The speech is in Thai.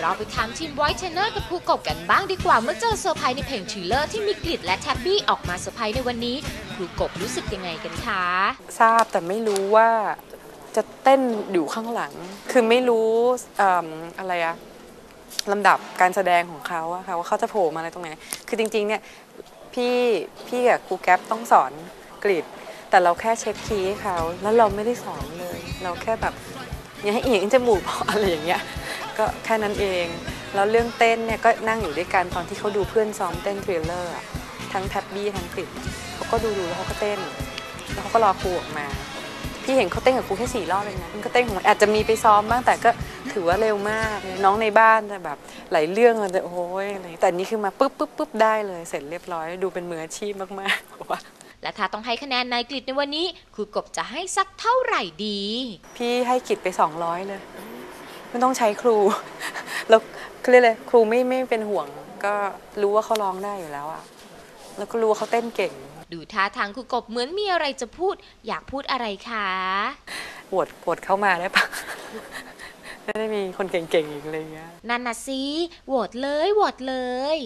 เราไปถามทีมไวท์เทนเนอร์กับครูกบกันบ้างดีกว่าเมื่อเจอเซอร์ไพรส์ในเพลงทริลเลอร์ที่มีกลิดและแท็บบี้ออกมาเซอร์ไพรส์ในวันนี้ครูกบรู้สึกยังไงกันคะทราบแต่ไม่รู้ว่าจะเต้นอยู่ข้างหลัง คือไม่รู้ออะไรอะลำดับการแสดงของเขาอะค่ะว่าเขาจะโผล่มาอะไรตรงไหน คือจริงๆเนี่ยพี่พี่กับครูแก๊ปต้องสอนกรีดแต่เราแค่เช็คคีย์ให้เขา แล้วเราไม่ได้สอนเลย เราแค่แบบอย่าให้เอียงจมูกอะไรอย่างเงี้ย ก็แค่นั้นเอง แล้วเรื่องเต้นเนี่ยก็นั่งอยู่ด้วยกันตอนที่เขาดูเพื่อนซ้อมเต้นทริลเลอร์อะทั้งแท็บบี้ทั้งกรีดเขาก็ดูดูๆแล้วเขาก็เต้น แล้วเขาก็รอครูออกมา พี่เห็นเขาเต้นกับครูแค่สี่รอบเองนะมันก็เต้นของมันอาจจะมีไปซ้อมบ้างแต่ก็ถือว่าเร็วมากน้องในบ้านจะแบบหลายเรื่องมันจะโอ้ยอะไรแต่นี่คือมาปุ๊บปุ๊บปุ๊บได้เลยเสร็จเรียบร้อยดูเป็นมืออาชีพมากๆเพราะว่าและถ้าต้องให้คะแนนนายกลิดในวันนี้ครูกบจะให้สักเท่าไหร่ดี พี่ให้กิจไป 200 เลย ไม่ต้องใช้ครู แล้วคือเรียกเลยครูไม่ไม่เป็นห่วง ก็รู้ว่าเขาร้องได้อยู่แล้วอะแล้วก็รู้ว่าเขาเต้นเก่ง ดูท่าทางครูกบเหมือนมีอะไรจะพูด อยากพูดอะไรคะปวดปวดเข้ามาได้ปะไม่ได้มีคนเก่งๆอีกอะไรเงี้ย นั่นน่ะสิโหวตเลยโหวตเลย